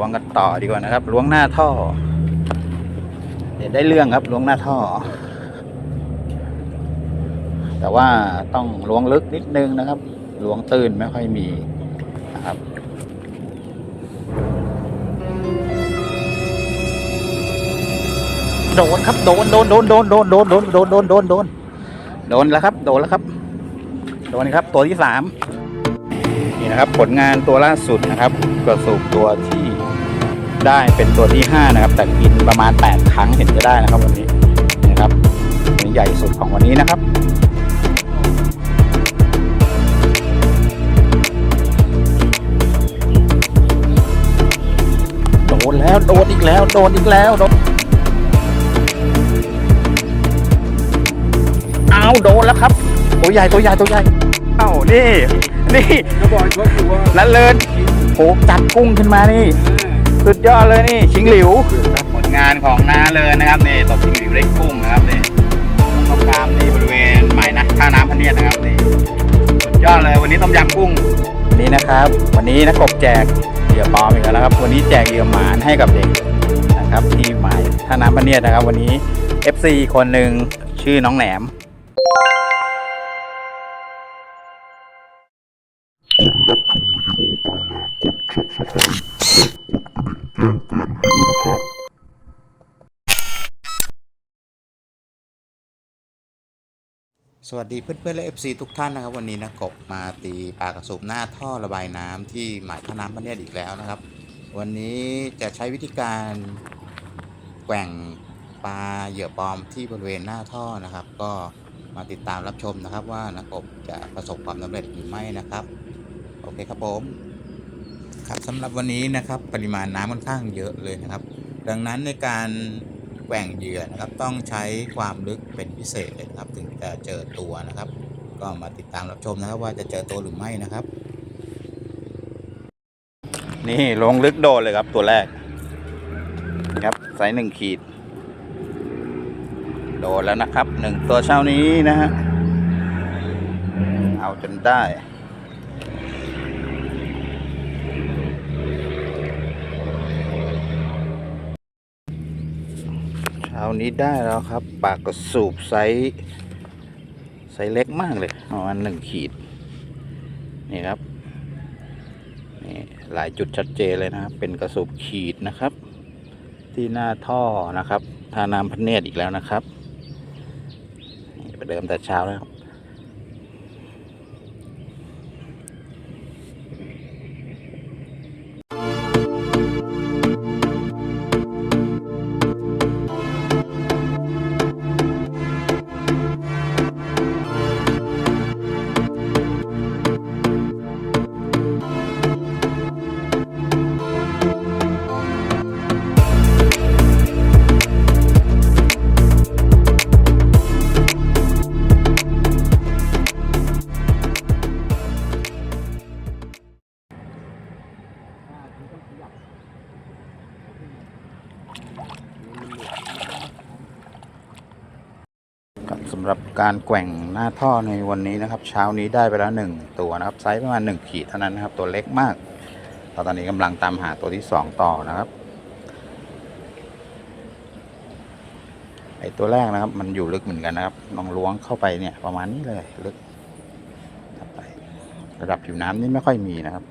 ล้วงกันต่อดีกว่านะครับล้วงหน้าท่อ เดี๋ยวได้เรื่องครับล้วงหน้าท่อ แต่ว่าต้องล้วงลึกนิดนึงนะครับล้วงตื้นไม่ค่อยมีนะครับโดนครับโดนโดนโดนโดนโดนโดนโดนโดนโดนโดนโดนโดนแล้วครับ โดนแล้วครับ โดนครับตัวที่สามนี่นะครับ ผลงานตัวล่าสุดนะครับกระสูบตัวที่ ได้เป็นตัวที่ห้านะครับ แต่กินประมาณแปดครั้งเห็นจะได้นะครับวันนี้นะครับตัวนี้ใหญ่สุดของวันนี้นะครับโดนแล้วโดนอีกแล้วโดนอีกแล้วโดนเอาโดนแล้วครับตัวใหญ่ตัวใหญ่ตัวใหญ่เอ้านี่นี่ก็บอกเขาอยู่ว่านันเลินโหจัดกุ้งขึ้นมานี่ สุดยอดเลยนี่ชิงหลิว ผลงานของน้าเลินนะครับนี่ตบชิงหลิวได้กุ้งนะครับนี่ตรงกลางนี่บริเวณไม้นะท่าน้ำพะเนียดนะครับนี่สุดยอดเลยวันนี้ต้มยำกุ้งนี่นะครับ วันนี้นะกบแจกเหยื่อปลอมอีกแล้วนะครับ วันนี้แจกเหยื่อหมานให้กับเด็กนะครับที่หมายท่าน้ำพะเนียดนะครับ วันนี้ FC คนหนึ่งชื่อน้องแหนม สวัสดีเพื่อนๆและ FC ทุกท่านนะครับ วันนี้นะกบมาตีปลากระสูบหน้าท่อระบายน้ำที่หมายท่าน้ำพระเนียอีกแล้วนะครับ วันนี้จะใช้วิธีการแกว่งปลาเหยื่อปลอมที่บริเวณหน้าท่อนะครับ ก็มาติดตามรับชมนะครับ ว่านะกบจะประสบความสำเร็จหรือไม่นะครับ โอเคครับผมครับสำหรับวันนี้นะครับปริมาณน้ำค่อนข้างเยอะเลยนะครับ ดังนั้นในการแกว่งเหยื่อนะครับ ต้องใช้ความลึกเป็นพิเศษเลยนะครับ ถึงจะเจอตัวนะครับ ก็มาติดตามรับชมนะครับ ว่าจะเจอตัวหรือไม่นะครับ นี่ลงลึกโดนเลยครับตัวแรกครับไซส์หนึ่งขีด โดนแล้วนะครับหนึ่งตัวเช้านี้นะฮะเอาจนได้ เช้านี้ได้แล้วครับ ปากกระสูบไซส์ไซส์เล็กมากเลยประมาณหนึ่งขีด นี่ครับนี่หลายจุดชัดเจนเลยนะครับ เป็นกระสูบขีดนะครับ ที่หน้าท่อนะครับทาน้ำพเนตรอีกแล้วนะครับไปเดิมแต่เช้าแล้ว การแกว่งหน้าท่อในวันนี้นะครับ เช้านี้ได้ไปแล้วหนึ่งตัวนะครับไซส์ประมาณหนึ่งขีดเท่านั้นนะครับ ตัวเล็กมากเราตอนนี้กำลังตามหาตัวที่สองต่อนะครับไอตัวแรกนะครับมันอยู่ลึกเหมือนกันนะครับลองล้วงเข้าไปเนี่ยประมาณนี้เลยลึกเข้าไประดับผิวน้ำนี่ไม่ค่อยมีนะครับ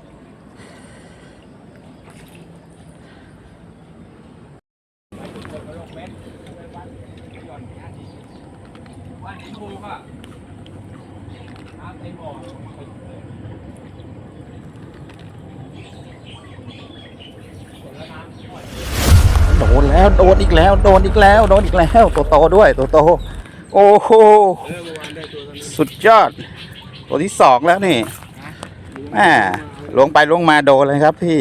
โดนแล้วโดนอีกแล้วโดนอีกแล้วโดนอีกแล้วตัวโตด้วยตัวโตโอ้โหสุดยอด ตัวที่สองแล้วนี่แหมลงไปลงมาโดนเลยครับพี่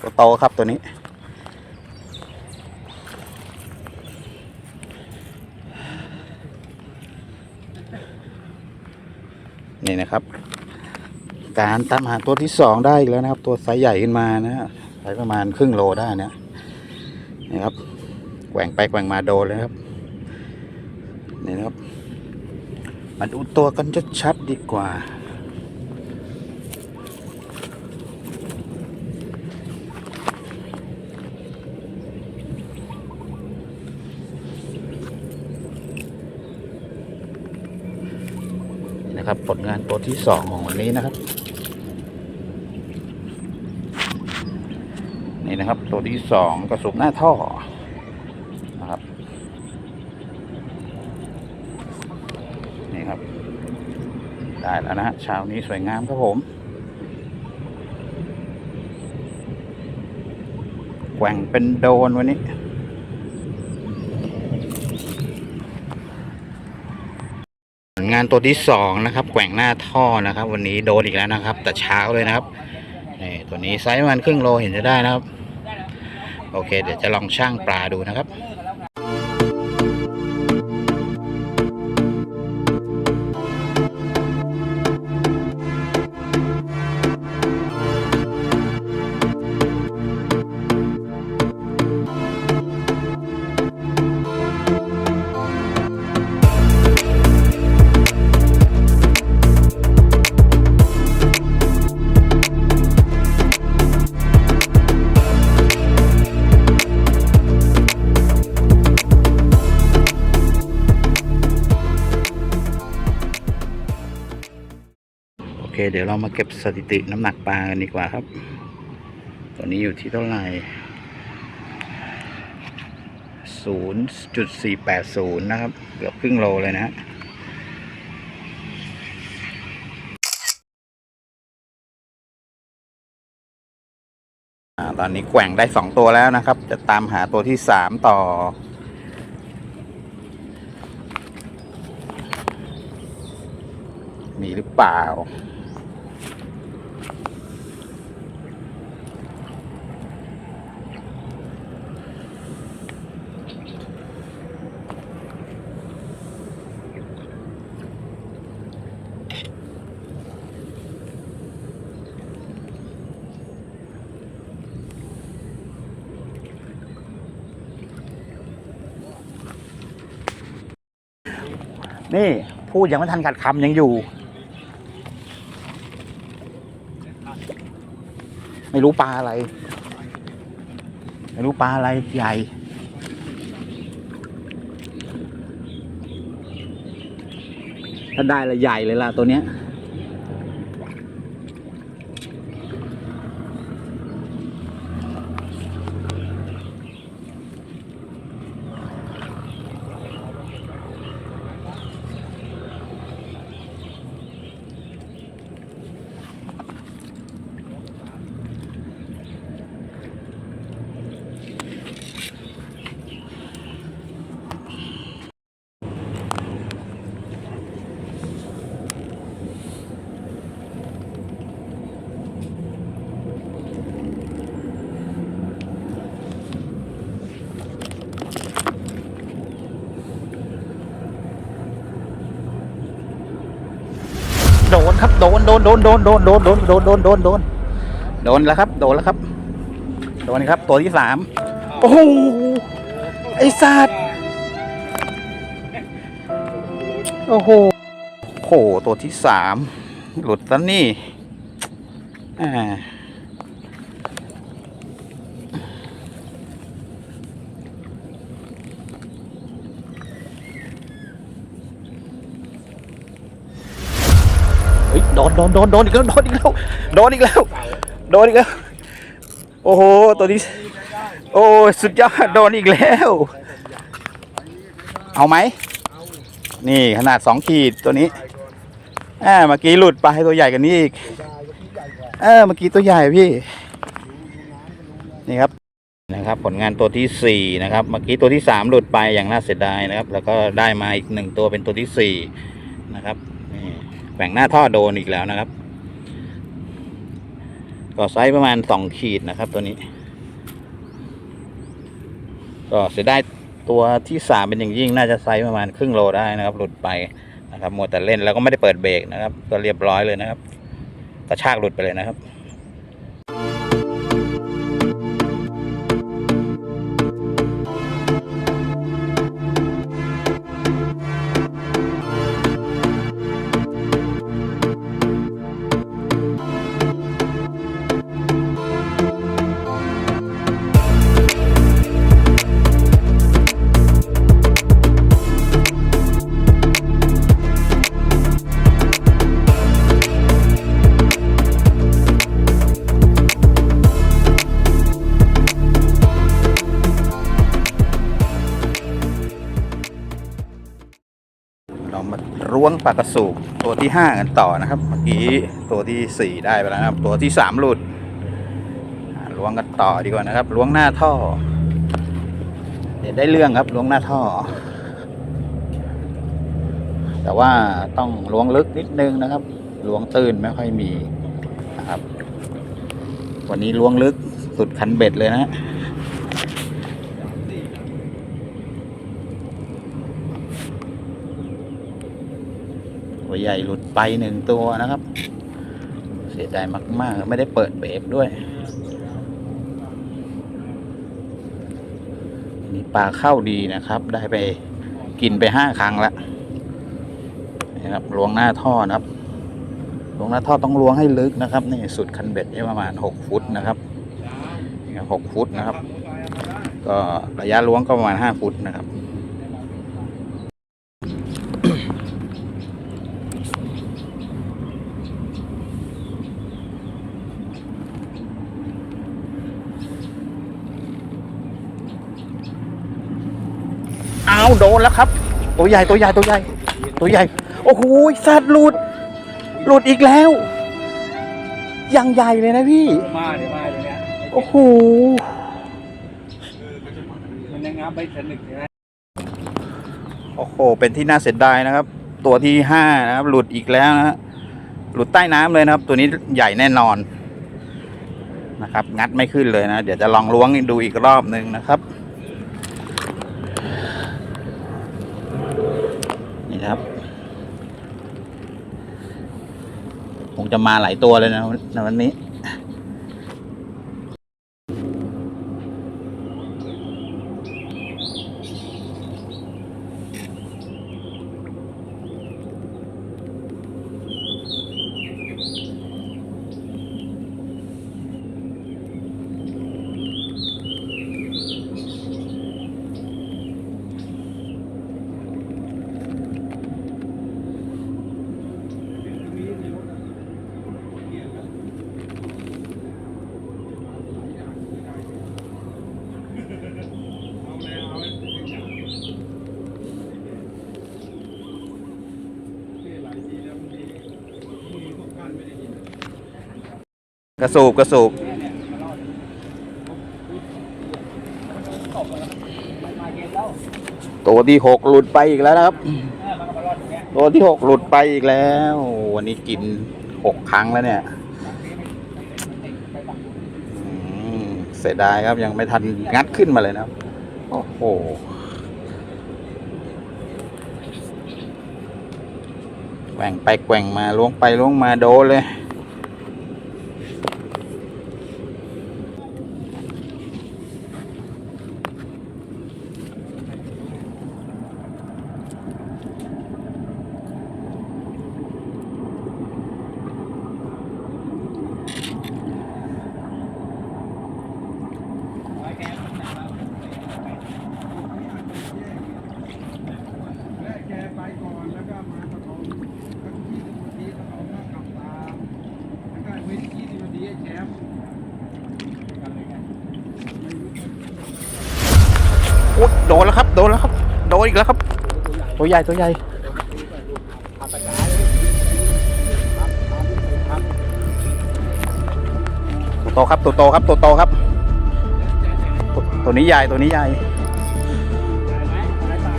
ตัวโตครับตัวนี้ นี่นะครับ การตามหาตัวที่สองได้อีกแล้วนะครับ ตัวไซส์ใหญ่ขึ้นมานะฮะไซส์ประมาณครึ่งโลได้นะนี่ครับแกว่งไปแกว่งมาโดนเลยครับนี่นะครับ มาดูตัวกันชัดๆดีกว่า นะครับ ผลงานตัวที่สองของวันนี้นะครับ นี่นะครับ ตัวที่สองกระสุนหน้าท่อนะครับ นี่ครับ ได้แล้วนะฮะเช้านี้สวยงามครับผมแกว่งเป็นโดนวันนี้ ผล งานตัวที่สองนะครับแกว่งหน้าท่อนะครับ วันนี้โดนอีกแล้วนะครับ แต่เช้าเลยนะครับนี่ตัวนี้ไซส์ประมันครึ่งโลเห็นจะได้นะครับ โอเค เดี๋ยวจะลองช่างปลาดูนะครับ เดี๋ยวเรามาเก็บสถิติน้ำหนักปลากันดีกว่าครับ ตัวนี้อยู่ที่เท่าไหร่ศูนย์จุดสี่แปดศูนย์นะครับ เกือบครึ่งโลเลยนะฮะตอนนี้แกว่งได้สองตัวแล้วนะครับ จะตามหาตัวที่สามต่อมีหรือเปล่า นี่ พูดยังไม่ทันขัดคำยังอยู่ ไม่รู้ปลาอะไร ไม่รู้ปลาอะไรใหญ่ถ้าได้ละใหญ่เลยล่ะตัวเนี้ย โดนครับโดนโดนโดนโดนโดนโดนโดนโดนโดนโดนโดนโดนแล้วครับ โดนแล้วครับ โดนครับ ตัวที่สามโอ้โหไอสัตว์โอ้โหโอ้โหตัวที่สามหลุดซะนี่อ่าเฮ้ย โดนโดนโดนโดนอีกแล้วโดนอีกแล้วโดนอีกแล้วโดนอีกแล้ว โอ้โหตัวนี้ โอ้สุดยอดโดนอีกแล้ว เอาไหม นี่ขนาดสองขีดตัวนี้อ่าเมื่อกี้หลุดไปตัวใหญ่กันนี้อีกเออเมื่อกี้ตัวใหญ่พี่ นี่ครับนะครับ ผลงานตัวที่สี่นะครับเมื่อกี้ตัวที่สามหลุดไปอย่างน่าเสียดายนะครับ แล้วก็ได้มาอีกหนึ่งตัวเป็นตัวที่สี่นะครับ แหว่งหน้าท่อโดนอีกแล้วนะครับ ก็ไซส์ประมาณสองขีดนะครับ ตัวนี้ ก็เสียดายตัวที่สามเป็นอย่างยิ่งน่าจะไซส์ประมาณครึ่งโลได้นะครับ หลุดไปนะครับมัวแต่เล่นแล้วก็ไม่ได้เปิดเบรกนะครับ ก็เรียบร้อยเลยนะครับ กระชากหลุดไปเลยนะครับ ปลากระสูบตัวที่ห้ากันต่อนะครับ เมื่อกี้ตัวที่สี่ได้ไปแล้วนะครับ ตัวที่สามหลุดล้วงกันต่อดีกว่านะครับล้วงหน้าท่อ เดี๋ยวได้เรื่องครับล้วงหน้าท่อ แต่ว่าต้องล้วงลึกนิดนึงนะครับล้วงตื้นไม่ค่อยมีนะครับ วันนี้ล้วงลึกสุดคันเบ็ดเลยนะ ตัวใหญ่หลุดไปหนึ่งตัวนะครับ เสียดายมาก ๆ ไม่ได้เปิดเบรกด้วยนี่ปลาเข้าดีนะครับ ได้ไปกินไปห้าครั้งแล้วนะครับล้วงหน้าท่อนะครับล้วงหน้าท่อต้องล้วงให้ลึกนะครับนี่สุดคันเบ็ดประมาณหกฟุตนะครับหกฟุตนะครับ ก็ระยะล้วงก็ประมาณห้าฟุตนะครับ เอา โดนแล้วครับ ตัวใหญ่ตัวใหญ่ตัวใหญ่ ตัวใหญ่ โอ้โหสัตว์หลุด หลุดอีกแล้วยังใหญ่เลยนะพี่มาเดี๋ยวมาเดี๋ยวเนี้ยโอ้โหมันยังงับไม่สนิทใช่ไหมโอ้โห เป็นที่น่าเสียดายนะครับ ตัวที่ห้านะครับ หลุดอีกแล้วนะฮะหลุดใต้น้ำเลยนะครับ ตัวนี้ใหญ่แน่นอนนะครับ งัดไม่ขึ้นเลยนะ เดี๋ยวจะลองล้วงดูอีกรอบหนึ่งนะครับ นะครับ คงจะมาหลายตัวเลยนะในวันนี้ ก ระสูบกระสูบตัวที่หกหลุดไปอีกแล้วนะครับ ตัวที่หกหลุดไปอีกแล้ว วันนี้กินหกครั้งแล้วเนี่ยเสียดายครับยังไม่ทันงัดขึ้นมาเลยนะครับ โอ้โหแกว่งไปแกว่งมาล้วงไปล้วงมาโดเลย แรกแกไปก่อนแล้วก็มาประคองสักยี่สิบนาทีประคองก็กลับตามแล้วก็เว้นยี่ สิบนาทีให้แชมป์กันเลยไงโอ๊ยโดนแล้วครับ โดนแล้วครับ โดนอีกแล้วครับ ตัวใหญ่ตัวใหญ่อัตราเลยครับครับครับตัวโตครับตัวโตครับตัวโตครับ ตัวตัวนี้ใหญ่ตัวนี้ใหญ่ได้ไหมอะไรต่าง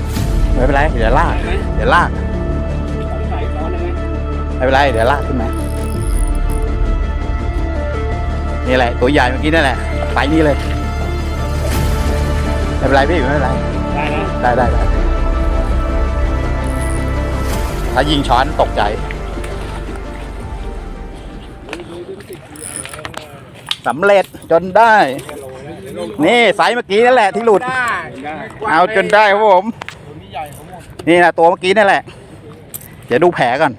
ไม่เป็นไรเดี๋ยวลากเดี๋ยวลากใส่ร้อนเลยไหมไม่เป็นไรเดี๋ยวลากขึ้นมา นี่แหละ ตัวใหญ่เมื่อกี้นั่นแหละ ไปนี่เลยไม่เป็นไรพี่ไม่เป็นไร ได้นะได้ได้ได้ถ้ายิงช้อนตกใจ สำเร็จจนได้ นี่ไซส์เมื่อกี้นั่นแหละที่หลุดได้ได้เอาจนได้ครับผมตัวนี้ใหญ่เขาหมดนี่นะตัวเมื่อกี้นั่นแหละ เดี๋ยวดูแผลก่อน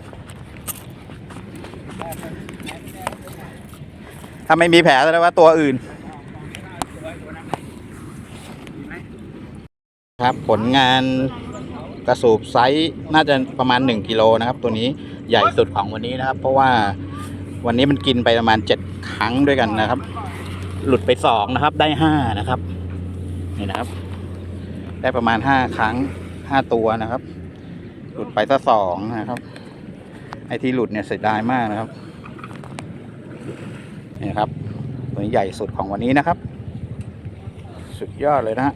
ถ้าไม่มีแผลแสดงว่าตัวอื่น ครับผลงานกระสูบไซส์น่าจะประมาณ 1 กิโลนะครับ ตัวนี้ใหญ่สุดของวันนี้นะครับ เพราะว่าวันนี้มันกินไปประมาณ 7 ครั้งด้วยกันนะครับ หลุดไป 2 นะครับ ได้ 5 นะครับ นี่นะครับ ได้ประมาณ 5 ครั้ง 5 ตัวนะครับ หลุดไปซะสองนะครับ ไอ้ที่หลุดเนี่ยเสียดายมากนะครับ นี่ครับตัวนี้ใหญ่สุดของวันนี้นะครับ สุดยอดเลยนะฮะ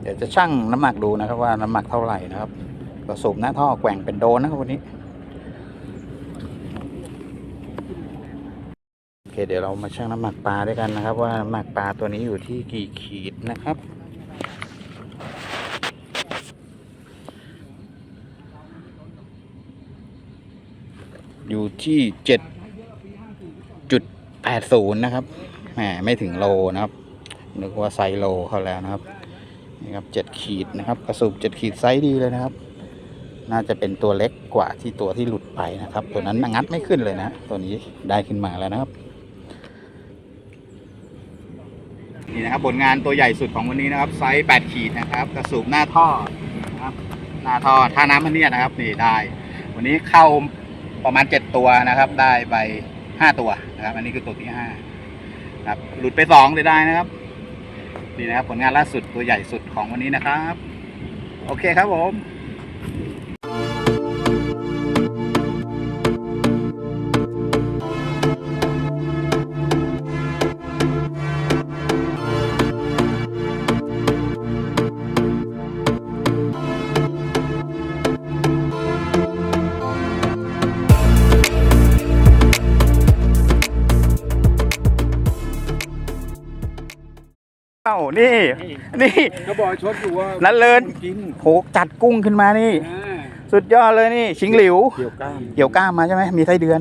เดี๋ยวจะชั่งน้ำหนักดูนะครับว่าน้ำหนักเท่าไหร่นะครับกระสูบหน้าท่อแกว่งเป็นโดนนะครับวันนี้โอเคเดี๋ยวเรามาชั่งน้ำหนักปลาด้วยกันนะครับ ว่าน้ำหนักปลาตัวนี้อยู่ที่กี่ขีดนะครับ อยู่ที่เจ็ดจุดแปดศูนย์นะครับแหมไม่ถึงโลนะครับนึกว่าไซโลเขาแล้วนะครับนี่ครับเจ็ดขีดนะครับกระสุบเจ็ดขีดไซส์ดีเลยนะครับ น่าจะเป็นตัวเล็กกว่าที่ตัวที่หลุดไปนะครับ ตัวนั้นงัดไม่ขึ้นเลยนะตัวนี้ได้ขึ้นมาแล้วนะครับนี่นะครับผลงานตัวใหญ่สุดของวันนี้นะครับ ไซส์แปดขีดนะครับกระสูบหน้าท่อนะครับหน้าท่อท่าน้ำพันเนียนะครับนี่ได้ วันนี้เข้า ประมาณเจ็ดตัวนะครับ ได้ไปห้าตัวนะครับ อันนี้คือตัวที่ห้านะครับหลุดไปสองเลยได้นะครับนี่นะครับ ผลงานล่าสุดตัวใหญ่สุดของวันนี้นะครับ โอเคครับผม เอ้านี่ นี่ ก็บอกชดอยู่ว่านั่นเลิน กินโหจัดกุ้งขึ้นมานี่ อ่าสุดยอดเลยนี่ชิงหลิว เกี่ยวก้ามเกี่ยวก้ามมาใช่ไหมมีไส้เดือน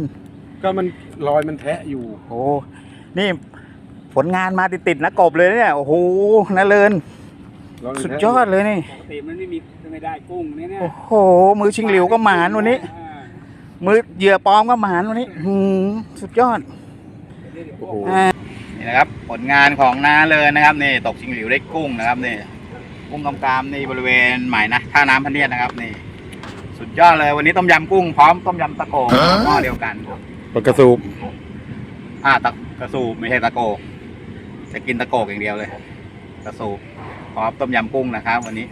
ก็มันรอยมันแทะอยู่ โอ้นี่ผลงานมาติดๆนะกบเลยเนี่ยโอ้โหนาเลินรอยมันสุดแทะยอดเลยนี่ ปกติมันไม่มีไม่ได้กุ้งเนี่ยเนี่ยโอ้โห มือชิงหลิวก็หมานวันนี้ อ่ามือเหยื่อปลอมก็หมานวันนี้หืมสุดยอด โอ้โห อ่า นี่นะครับ ผลงานของน้าเลยนะครับนี่ตกชิงหลิวได้กุ้งนะครับนี่กุ้งกำกามนี่บริเวณหมายนะท่าน้ำพันเนียดนะครับนี่ สุดยอดเลยวันนี้ต้มยำกุ้งพร้อมต้มยำตะโกหม้อเดียวกันปลากระสูบอ่าตะกระสูบไม่ใช่ตะโกกจะกินตะโกกอย่างเดียวเลย กระสูบพร้อมต้มยำกุ้งนะครับ วันนี้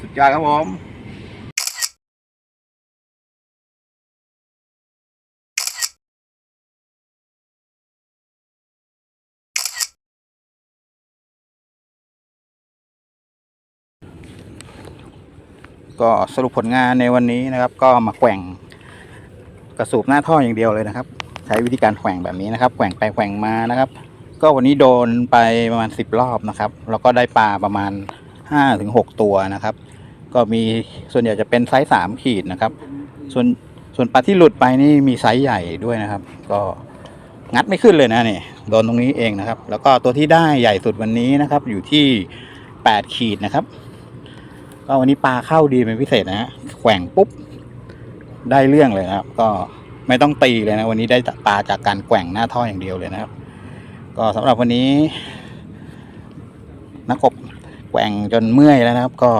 สุดยอดครับผม ก็สรุปผลงานในวันนี้นะครับ ก็มาแกว่งกระสูบหน้าท่ออย่างเดียวเลยนะครับ ใช้วิธีการแขว่งแบบนี้นะครับแขว่งไปแขว่งมานะครับ ก็วันนี้โดนไปประมาณ 10 รอบนะครับ แล้วก็ได้ปลาประมาณ5ถึง6ตัวนะครับ ก็มีส่วนใหญ่จะเป็นไซส์3ขีดนะครับ ส่วนส่วนปลาที่หลุดไปนี่มีไซส์ใหญ่ด้วยนะครับ ก็งัดไม่ขึ้นเลยนะนี่โดนตรงนี้เองนะครับ แล้วก็ตัวที่ได้ใหญ่สุดวันนี้นะครับ อยู่ที่ 8 ขีดนะครับ ก็วันนี้ปลาเข้าดีเป็นพิเศษนะฮะแขว่งปุ๊บ ได้เรื่องเลยนะครับ ก็ไม่ต้องตีเลยนะ วันนี้ได้ปลาจากการแกว่งหน้าท่ออย่างเดียวเลยนะครับ ก็สำหรับวันนี้ นักกบแกว่งจนเมื่อยแล้วนะครับ ก็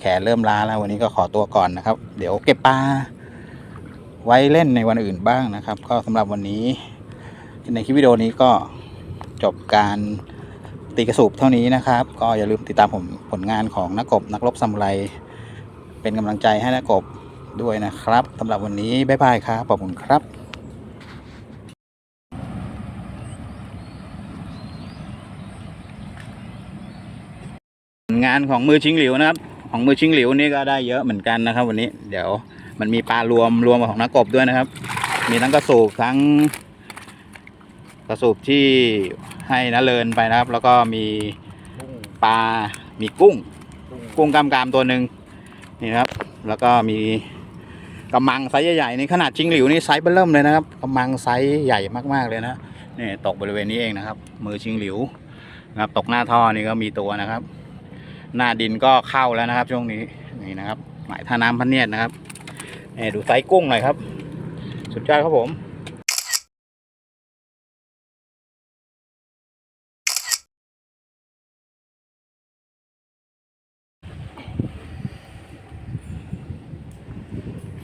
แขนเริ่มล้าแล้ววันนี้ก็ขอตัวก่อนนะครับ เดี๋ยวเก็บปลาไว้เล่นในวันอื่นบ้างนะครับ ก็สำหรับวันนี้ ในคลิปวิดีโอนี้ก็จบการ ตีกระสูบเท่านี้นะครับ ก็อย่าลืมติดตามผมผลงานของนักกบนักรบซามูไรเป็นกำลังใจให้นักกบด้วยนะครับสำหรับวันนี้บ๊ายบายครับขอบคุณครับงานของมือชิงหลิวนะครับ ของมือชิงหลิวนี่ก็ได้เยอะเหมือนกันนะครับ วันนี้เดี๋ยวมันมีปลารวมรวมของนักกบด้วยนะครับ มีทั้งกระสูบทั้งกระสูบที่ ให้นาเลินไปนะครับ แล้วก็มีปลา มีกุ้ง กุ้งกำกามตัวหนึ่งนี่นะครับ แล้วก็มีกำมังไซส์ใหญ่ๆนี่ขนาดชิงหลิวนี่ไซส์เบิ่มเลยนะครับกำมังไซส์ใหญ่มากๆเลยนะนี่ตกบริเวณนี้เองนะครับ มือชิงหลิวนะครับตกหน้าท่อนี่ก็มีตัวนะครับ หน้าดินก็เข้าแล้วนะครับ ช่วงนี้นี่นะครับหมายท่าน้ำพันเนียดนะครับนี่ดูไซส์กุ้งหน่อยครับ สุดยอดครับผม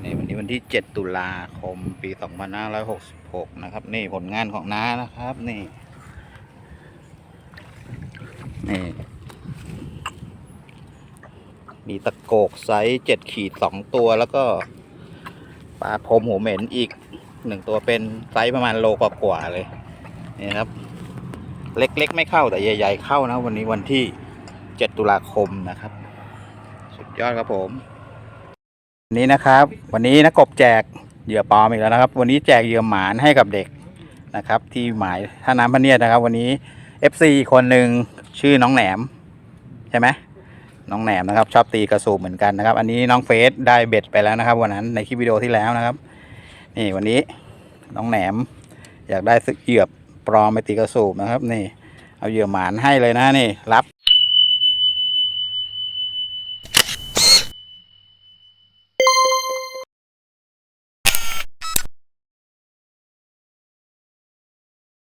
นี่ วันที่ 7 ตุลาคม ปี 2566 นะครับ นี่ผลงานของน้านะครับ นี่ นี่ มีตะโกกไซส์เจ็ดขีดสองตัว แล้วก็ปลาพรมหัวเหม็นอีกหนึ่งตัวเป็นไซส์ประมาณโลกว่าๆเลย นี่ครับ เล็ก ๆ ไม่เข้าแต่ใหญ่ ๆ เข้านะ วันนี้วันที่ 7 ตุลาคมนะครับ สุดยอดครับผม วันนี้นะครับวันนี้นะกบแจกเหยื่อปลอมอีกแล้วนะครับ วันนี้แจกเหยื่อหมานให้กับเด็กนะครับ ที่หมายท่าน้ำพะเนียดนะครับ วันนี้ FC คนหนึ่งชื่อน้องแหนมใช่ไหมน้องแหนมนะครับ ชอบตีกระสูบเหมือนกันนะครับ อันนี้น้องเฟสได้เบ็ดไปแล้วนะครับ วันนั้นในคลิปวิดีโอที่แล้วนะครับ นี่วันนี้น้องแหนม อยากได้สึกเหยื่อปลอมไปตีกระสูบนะครับ นี่ เอาเหยื่อหมานให้เลยนะนี่รับ